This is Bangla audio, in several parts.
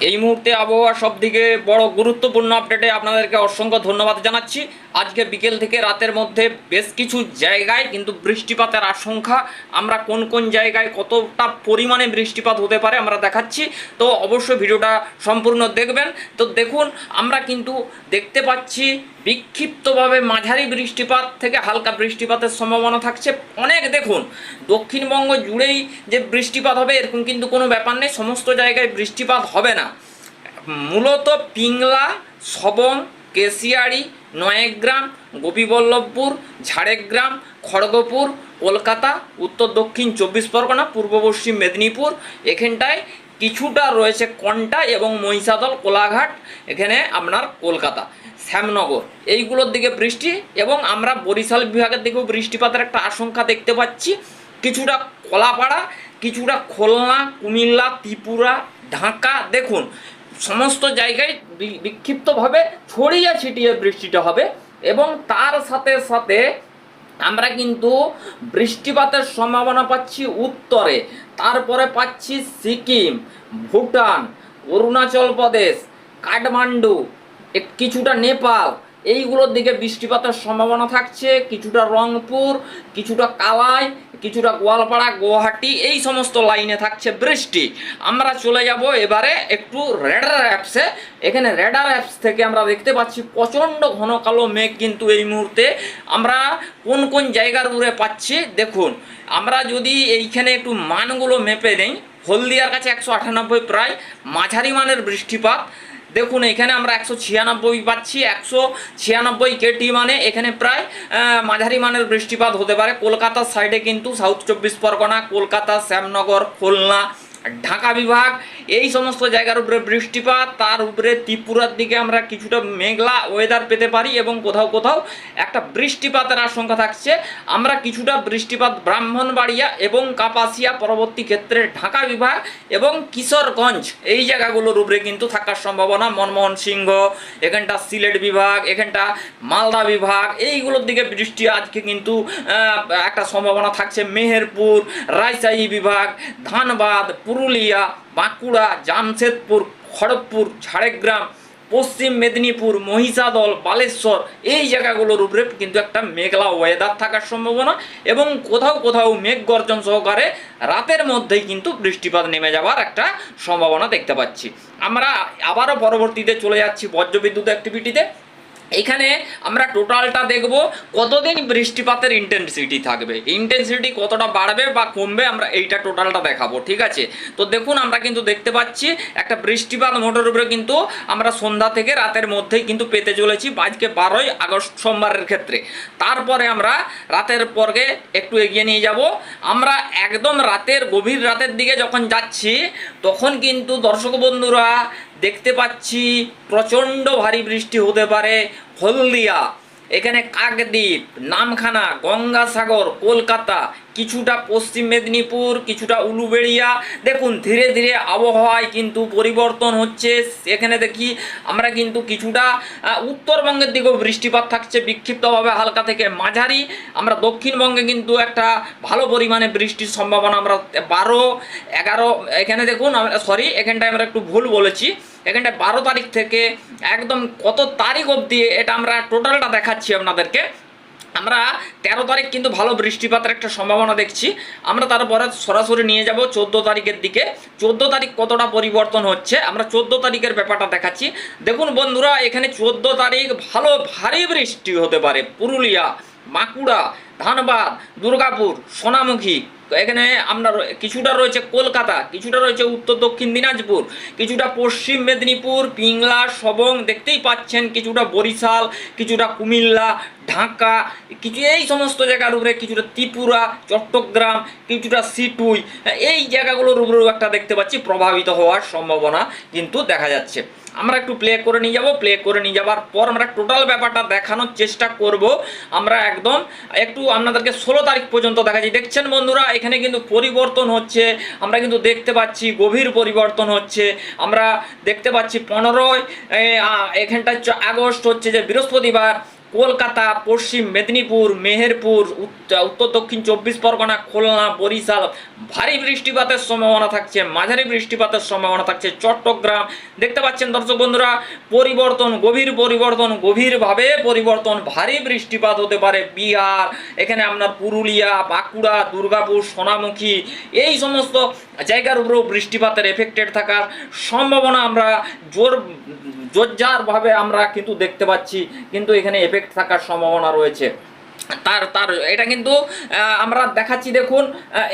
এই মুহূর্তে আবহাওয়া সব দিকে বড় গুরুত্বপূর্ণ আপডেটে আপনাদেরকে অসংখ্য ধন্যবাদ জানাচ্ছি। আজকে বিকেল থেকে রাতের মধ্যে বেশ কিছু জায়গায় কিন্তু বৃষ্টিপাতের আশঙ্কা। আমরা কোন কোন জায়গায় কতটা পরিমাণে বৃষ্টিপাত হতে পারে আমরা দেখাচ্ছি। তো অবশ্যই ভিডিওটা সম্পূর্ণ দেখবেন। তো দেখুন, আমরা কিন্তু দেখতে পাচ্ছি বিক্ষিপ্তভাবে মাঝারি বৃষ্টিপাত থেকে হালকা বৃষ্টিপাতের সম্ভাবনা থাকছে। অনেক দেখুন, দক্ষিণবঙ্গ জুড়েই যে বৃষ্টিপাত হবে এরকম কিন্তু কোনো ব্যাপার নেই, সমস্ত জায়গায় বৃষ্টিপাত হবে না। মূলত পিংলা, সবং কেশিয়াড়ি নয়েগ্রাম, গোপীবল্লভপুর, ঝাড়গ্রাম, খড়গপুর, কলকাতা, উত্তর দক্ষিণ চব্বিশ পরগনা, পূর্ব পশ্চিম মেদিনীপুর। এখানটায় কিছুটা রয়েছে কন্টা এবং মহিষাদল, কোলাঘাট, এখানে আপনার কলকাতা, শ্যামনগর। এইগুলোর দিকে বৃষ্টি এবং আমরা বরিশাল বিভাগের দিকেও বৃষ্টিপাতের একটা আশঙ্কা দেখতে পাচ্ছি। কিছুটা কলাপাড়া, কিছুটা খুলনা, কুমিল্লা, ত্রিপুরা, ঢাকা, দেখুন সমস্ত জায়গায় বিক্ষিপ্তভাবে ছড়িয়ে ছিটিয়ে বৃষ্টিটা হবে এবং তার সাথে সাথে আমরা কিন্তু বৃষ্টিপাতের সম্ভাবনা পাচ্ছি উত্তরে, তারপরে পাচ্ছি সিকিম, ভুটান, অরুণাচল প্রদেশ, কাঠমান্ডু কিছুটা নেপাল এইগুলোর দিকে বৃষ্টিপাতের সম্ভাবনা থাকছে, কিছুটা রংপুর, কিছুটা কালাই, কিছুটা গোয়ালপাড়া, গুয়াহাটি, এই সমস্ত লাইনে থাকছে বৃষ্টি। আমরা চলে যাব এবারে একটু রেডার অ্যাপসে এখানে রেডার অ্যাপস থেকে আমরা দেখতে পাচ্ছি প্রচণ্ড ঘন কালো মেঘ কিন্তু এই মুহূর্তে। আমরা কোন কোন জায়গার উপরে পাচ্ছি? দেখুন, আমরা যদি এইখানে একটু মানগুলো মেপে নেই, হলদিয়ার কাছে একশো আটানব্বই প্রায়, মাঝারি মানের বৃষ্টিপাত। দেখুন, এখানে আমরা একশো ছিয়ানব্বই পাচ্ছি, একশো ছিয়ানব্বই কেটি মানে এখানে প্রায় মাঝারি মানের বৃষ্টিপাত হতে পারে। কলকাতার সাইডে কিন্তু সাউথ চব্বিশ পরগনা, কলকাতা, শ্যামনগর, খুলনা ঢাকা বিভাগ, এই সমস্ত জায়গার উপরে বৃষ্টিপাত, তার উপরে ত্রিপুরার দিকে আমরা কিছুটা মেঘলা ওয়েদার পেতে পারি এবং কোথাও কোথাও একটা বৃষ্টিপাতের আশঙ্কা থাকছে। আমরা কিছুটা বৃষ্টিপাত ব্রাহ্মণবাড়িয়া এবং কাপাসিয়া পরবর্তী ক্ষেত্রে ঢাকা বিভাগ এবং কিশোরগঞ্জ, এই জায়গাগুলোর উপরে কিন্তু থাকার সম্ভাবনা। মনমোহন সিংহ, এখানটা সিলেট বিভাগ, এখানটা মালদা বিভাগ, এইগুলোর দিকে বৃষ্টি আজকে কিন্তু একটা সম্ভাবনা থাকছে। মেহেরপুর, রাজশাহী বিভাগ, ধানবাদ পুরুলিয়া, বাঁকুড়া, জামশেদপুর, খড়গপুর, ঝাড়গ্রাম, পশ্চিম মেদিনীপুর, মহিষাদল, বালেশ্বর এই জায়গাগুলোর উপরে কিন্তু একটা মেঘলা ওয়েদার থাকার সম্ভাবনা এবং কোথাও কোথাও মেঘ গর্জন সহকারে রাতের মধ্যেই কিন্তু বৃষ্টিপাত নেমে যাওয়ার একটা সম্ভাবনা দেখতে পাচ্ছি। আমরা আবারও পরবর্তীতে চলে যাচ্ছি বজ্রবিদ্যুৎ অ্যাক্টিভিটিতে এখানে আমরা টোটালটা দেখব কতদিন বৃষ্টিপাতের ইন্টেন্সিটি থাকবে। ইন্টেন্সিটি কতটা বাড়বে বা কমবে আমরা এইটা টোটালটা দেখাবো, ঠিক আছে? তো দেখুন, আমরা কিন্তু দেখতে পাচ্ছি একটা বৃষ্টিপাত মোটর উপরে কিন্তু আমরা সন্ধ্যা থেকে রাতের মধ্যেই কিন্তু পেতে চলেছি, আজকে বারোই আগস্ট সোমবারের ক্ষেত্রে। তারপরে আমরা রাতের পর্বে একটু এগিয়ে নিয়ে যাব। আমরা একদম রাতের, গভীর রাতের দিকে যখন যাচ্ছি, তখন কিন্তু দর্শক বন্ধুরা দেখতে পাচ্ছি প্রচণ্ড ভারী বৃষ্টি হতে পারে হলদিয়া। এখানে কাকদ্বীপ, নামখানা, গঙ্গাসাগর, কলকাতা, কিছুটা পশ্চিম মেদিনীপুর, কিছুটা উলুবেড়িয়া। দেখুন, ধীরে ধীরে আবহাওয়ায় কিন্তু পরিবর্তন হচ্ছে। এখানে দেখি আমরা কিন্তু কিছুটা উত্তরবঙ্গের দিকেও বৃষ্টিপাত থাকছে বিক্ষিপ্তভাবে হালকা থেকে মাঝারি। আমরা দক্ষিণবঙ্গে কিন্তু একটা ভালো পরিমাণে বৃষ্টির সম্ভাবনা আমরা বারো, এগারো, এখানে দেখুন সরি এখানটায় আমরা একটু ভুল বলেছি। এখানটায় বারো তারিখ থেকে একদম কত তারিখ অবধি এটা আমরা টোটালটা দেখাচ্ছি আপনাদেরকে। আমরা তেরো তারিখ কিন্তু ভালো বৃষ্টিপাতের একটা সম্ভাবনা দেখছি। আমরা তারপরে সরাসরি নিয়ে যাব চোদ্দ তারিখের দিকে। চোদ্দ তারিখ কতটা পরিবর্তন হচ্ছে? আমরা চোদ্দ তারিখের ব্যাপারটা দেখাচ্ছি। দেখুন বন্ধুরা, এখানে চোদ্দ তারিখ ভালো ভারী বৃষ্টি হতে পারে। পুরুলিয়া, বাঁকুড়া, ধানবাদ, দুর্গাপুর, সোনামুখী এখানে আপনার কিছুটা রয়েছে কলকাতা, কিছুটা রয়েছে উত্তর দক্ষিণ দিনাজপুর, কিছুটা পশ্চিম মেদিনীপুর, পিংলা, সবং দেখতেই পাচ্ছেন, কিছুটা বরিশাল, কিছুটা কুমিল্লা ঢাকা, কিছু এই সমস্ত জায়গার উপরে কিছুটা ত্রিপুরা, চট্টগ্রাম, কিছুটা সিটুই, এই জায়গাগুলোর উপরেও একটা দেখতে পাচ্ছি প্রভাবিত হওয়ার সম্ভাবনা কিন্তু দেখা যাচ্ছে। আমরা একটু প্লে করে নিয়ে যাব প্লে করে নিয়ে যাওয়ার পর আমরা টোটাল ব্যাপারটা দেখানোর চেষ্টা করব। আমরা একদম একটু আপনাদেরকে ষোলো তারিখ পর্যন্ত দেখাচ্ছি। দেখছেন বন্ধুরা, এখানে কিন্তু পরিবর্তন হচ্ছে। আমরা কিন্তু দেখতে পাচ্ছি গভীর পরিবর্তন হচ্ছে। আমরা দেখতে পাচ্ছি পনেরোই এখানটা আগস্ট হচ্ছে যে বৃহস্পতিবার। কলকাতা, পশ্চিম মেদিনীপুর, মেহেরপুর, উত্তর দক্ষিণ চব্বিশ পরগনা, খুলনা, বরিশাল। ভারী বৃষ্টিপাতের সম্ভাবনা থাকছে, মাঝারি বৃষ্টিপাতের সম্ভাবনা থাকছে চট্টগ্রাম। দেখতে পাচ্ছেন দর্শক বন্ধুরা, পরিবর্তন, গভীর পরিবর্তন, গভীরভাবে পরিবর্তন, ভারী বৃষ্টিপাত হতে পারে বিহার, এখানে আপনার পুরুলিয়া, বাঁকুড়া, দুর্গাপুর, সোনামুখী, এই সমস্ত জায়গার উপরেও বৃষ্টিপাতের এফেক্টেড থাকার সম্ভাবনা আমরা জোর, জোরজারভাবে আমরা কিন্তু দেখতে পাচ্ছি, কিন্তু এখানে এফেক্ট থাকার সম্ভাবনা রয়েছে। তার তার, এটা কিন্তু আমরা দেখাচ্ছি, দেখুন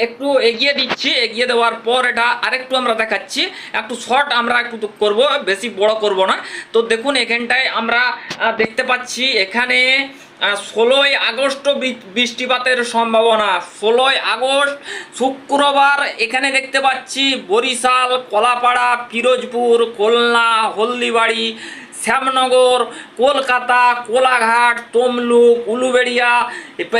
একটু এগিয়ে দিচ্ছি, এগিয়ে দেওয়ার পর এটা আরেকটু আমরা দেখাচ্ছি, একটু শর্ট আমরা একটু করব, বেশি বড় করব না। তো দেখুন, এখানটায় আমরা দেখতে পাচ্ছি, এখানে ষোলোই আগস্ট বৃষ্টিপাতের সম্ভাবনা। ষোলোই আগস্ট শুক্রবার এখানে দেখতে পাচ্ছি বরিশাল, কলাপাড়া, পিরোজপুর, খুলনা, হলদিবাড়ি শ্যামনগর, কলকাতা, কোলাঘাট, তমলুক, উলুবেড়িয়া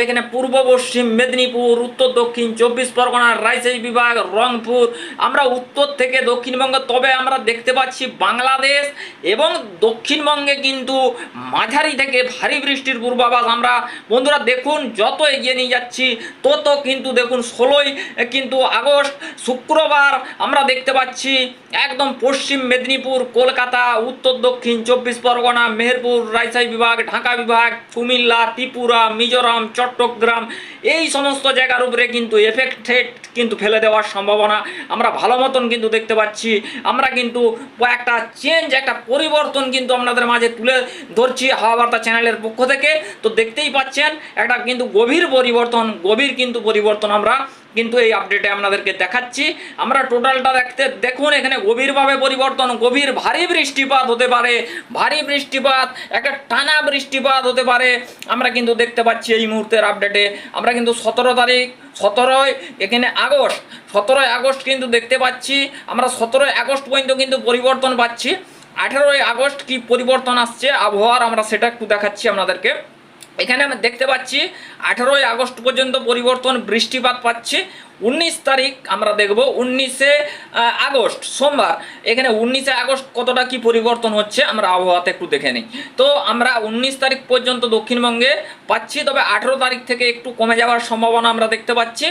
এখানে পূর্ব পশ্চিম মেদিনীপুর, উত্তর দক্ষিণ চব্বিশ পরগনা রাজশাহী বিভাগ, রংপুর। আমরা উত্তর থেকে দক্ষিণবঙ্গ, তবে আমরা দেখতে পাচ্ছি বাংলাদেশ এবং দক্ষিণবঙ্গে কিন্তু মাঝারি থেকে ভারী বৃষ্টির পূর্বাভাস আমরা, বন্ধুরা দেখুন, যত এগিয়ে নিয়ে যাচ্ছি, তত কিন্তু দেখুন ষোলোই কিন্তু আগস্ট, শুক্রবার আমরা দেখতে পাচ্ছি একদম পশ্চিম মেদিনীপুর, কলকাতা, উত্তর দক্ষিণ চব্বিশ পরগনা, মেহেরপুর, রাজশাহী বিভাগ, ঢাকা বিভাগ, কুমিল্লা, ত্রিপুরা, মিজোরাম, চট্টগ্রাম, এই সমস্ত জায়গার উপরে কিন্তু এফেক্টেড কিন্তু ফেলে দেওয়ার সম্ভাবনা। আমরা ভালো মতন কিন্তু দেখতে পাচ্ছি। আমরা কিন্তু একটা চেঞ্জ একটা পরিবর্তন কিন্তু আপনাদের মাঝে তুলে ধরছি হাওয়া বার্তা চ্যানেলের পক্ষ থেকে। তো দেখতেই পাচ্ছেন, একটা কিন্তু গভীর পরিবর্তন, গভীর কিন্তু পরিবর্তন আমরা কিন্তু এই আপডেটে আপনাদেরকে দেখাচ্ছি। আমরা টোটালটা দেখতে দেখুন, এখানে গভীরভাবে পরিবর্তন, গভীর ভারী বৃষ্টিপাত হতে পারে, ভারী বৃষ্টিপাত, একটা টানা বৃষ্টিপাত হতে পারে। আমরা কিন্তু দেখতে পাচ্ছি এই মুহূর্তের আপডেটে আমরা কিন্তু সতেরো তারিখ, সতেরোই এখানে আগস্ট। সতেরোই আগস্ট কিন্তু দেখতে পাচ্ছি। আমরা সতেরোই আগস্ট পর্যন্ত কিন্তু পরিবর্তন পাচ্ছি। আঠেরোই আগস্ট কি পরিবর্তন আসছে, আবহাওয়ার আমরা সেটা একটু দেখাচ্ছি আপনাদেরকে। এখানে আমরা দেখতে পাচ্ছি আঠেরোই আগস্ট পর্যন্ত পরিবর্তন বৃষ্টিপাত পাচ্ছি। উনিশ তারিখ আমরা দেখব, উনিশে আগস্ট, সোমবার। এখানে উনিশে আগস্ট কতটা কি পরিবর্তন হচ্ছে আমরা আবহাওয়াতে একটু দেখে নিই। তো আমরা উনিশ তারিখ পর্যন্ত দক্ষিণবঙ্গে পাচ্ছি, তবে আঠেরো তারিখ থেকে একটু কমে যাওয়ার সম্ভাবনা আমরা দেখতে পাচ্ছি।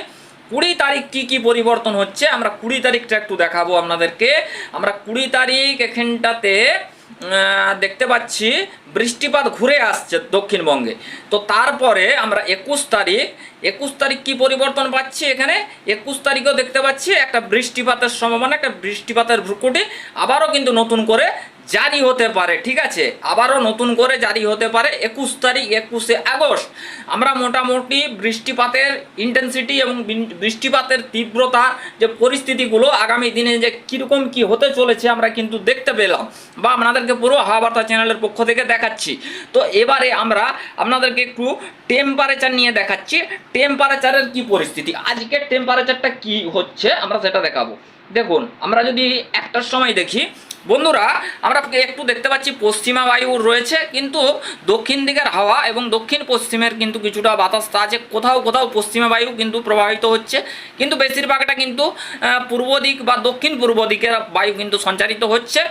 কুড়ি তারিখ কি কি পরিবর্তন হচ্ছে আমরা কুড়ি তারিখটা একটু দেখাবো আপনাদেরকে। আমরা কুড়ি তারিখ এখানটাতে দেখতে পাচ্ছি বৃষ্টিপাত ঘুরে আসছে দক্ষিণবঙ্গে। তো তারপরে আমরা একুশ তারিখ একুশ তারিখ কি পরিবর্তন পাচ্ছি এখানে? একুশ তারিখও দেখতে পাচ্ছি একটা বৃষ্টিপাতের সম্ভাবনা, একটা বৃষ্টিপাতের ভ্রুকুটি আবারও কিন্তু নতুন করে জারি হতে পারে, ঠিক আছে? আবারও নতুন করে জারি হতে পারে একুশ তারিখ, একুশে আগস্ট। আমরা মোটামুটি বৃষ্টিপাতের ইন্টেন্সিটি এবং বৃষ্টিপাতের তীব্রতা যে পরিস্থিতিগুলো আগামী দিনে যে কীরকম কি হতে চলেছে আমরা কিন্তু দেখতে পেলাম বা আপনাদেরকে পুরো হাওয়া বার্তা চ্যানেলের পক্ষ থেকে দেখাচ্ছি। তো এবারে আমরা আপনাদেরকে একটু টেম্পারেচার নিয়ে দেখাচ্ছি। টেম্পারেচারের কি পরিস্থিতি? আজকের টেম্পারেচারটা কি হচ্ছে? আমরা সেটা দেখাবো। দেখুন, আমরা যদি একটার সময় দেখি বন্ধুরা, আমরা একটু দেখতে পাচ্ছি পশ্চিমা বায়ু রয়েছে, কিন্তু দক্ষিণ দিকের হাওয়া এবং দক্ষিণ পশ্চিমের কিন্তু কিছুটা বাতাস আছে কোথাও কোথাও পশ্চিমা বায়ু কিন্তু প্রবাহিত হচ্ছে। কিন্তু বেশিরভাগটা কিন্তু পূর্ব দিক বা দক্ষিণ পূর্ব দিকের বায়ু কিন্তু সঞ্চারিত হচ্ছে।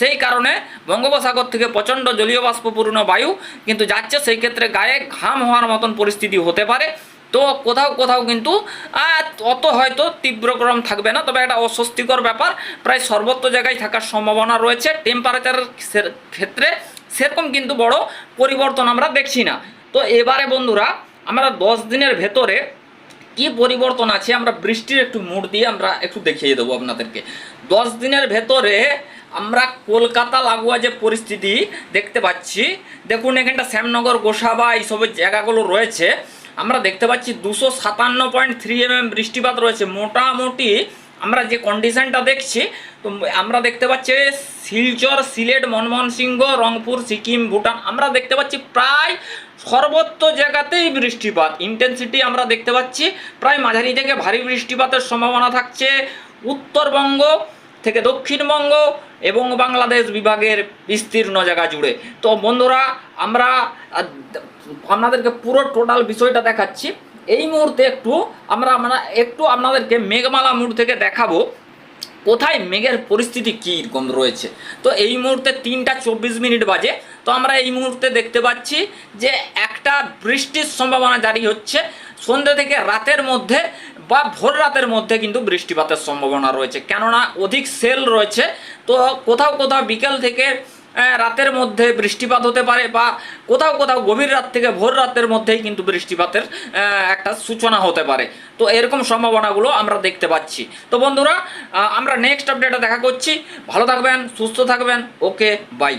সেই কারণে বঙ্গোপসাগর থেকে প্রচণ্ড জলীয় বাষ্পপূর্ণ বায়ু কিন্তু যাচ্ছে। সেই ক্ষেত্রে গায়ে ঘাম হওয়ার মতন পরিস্থিতি হতে পারে। তো কোথাও কোথাও কিন্তু অত হয়তো তীব্র গরম থাকবে না। তবে একটা অস্বস্তিকর ব্যাপার, প্রায় সর্বত্র জায়গায় থাকার সম্ভাবনা রয়েছে। টেম্পারেচারের ক্ষেত্রে সেরকম কিন্তু বড় পরিবর্তন আমরা দেখছি না। তো এবারে বন্ধুরা, আমরা দশ দিনের ভেতরে কি পরিবর্তন আছে আমরা বৃষ্টির একটু মুড দিয়ে আমরা একটু দেখিয়ে দেবো আপনাদেরকে। দশ দিনের ভেতরে আমরা কলকাতা লাগোয়া যে পরিস্থিতি দেখতে পাচ্ছি। দেখুন এখানটা শ্যামনগর, গোসাবা, এইসবের জায়গাগুলো রয়েছে। আমরা দেখতে পাচ্ছি দুশো সাতান্ন পয়েন্ট থ্রি এম বৃষ্টিপাত রয়েছে। মোটামুটি আমরা যে কন্ডিশনটা দেখছি, তো আমরা দেখতে পাচ্ছি শিলচর, সিলেট মনমোহন সিংহ রংপুর, সিকিম, ভুটান, আমরা দেখতে পাচ্ছি প্রায় সর্বত্র জায়গাতেই বৃষ্টিপাত। ইন্টেন্সিটি আমরা দেখতে পাচ্ছি প্রায় মাঝারি থেকে ভারী বৃষ্টিপাতের সম্ভাবনা থাকছে। উত্তরবঙ্গ থেকে দক্ষিণবঙ্গ এবং বাংলাদেশ বিভাগের বিস্তীর্ণ জায়গা জুড়ে। তো বন্ধুরা, আমরা আপনাদেরকে পুরো টোটাল বিষয়টা দেখাচ্ছি। এই মুহূর্তে একটু আমরা আমরা একটু আপনাদেরকে মেঘমালা মুড থেকে দেখাবো, কোথায় মেঘের পরিস্থিতি কী রকম রয়েছে। তো এই মুহূর্তে তিনটা চব্বিশ মিনিট বাজে। তো আমরা এই মুহূর্তে দেখতে পাচ্ছি যে একটা বৃষ্টির সম্ভাবনা জারি হচ্ছে। সন্ধ্যে থেকে রাতের মধ্যে বা ভোর রাতের মধ্যে কিন্তু বৃষ্টিপাতের সম্ভাবনা রয়েছে। কেননা অধিক সেল রয়েছে, তো কোথাও কোথাও বিকেল থেকে রাতের মধ্যে বৃষ্টিপাত হতে পারে বা কোথাও কোথাও গভীর রাত থেকে ভোর রাতের মধ্যেই কিন্তু বৃষ্টিপাতের একটা সূচনা হতে পারে। তো এরকম সম্ভাবনাগুলো আমরা দেখতে পাচ্ছি। তো বন্ধুরা আমরা নেক্সট আপডেটে দেখা করছি। ভালো থাকবেন, সুস্থ থাকবেন। Okay bye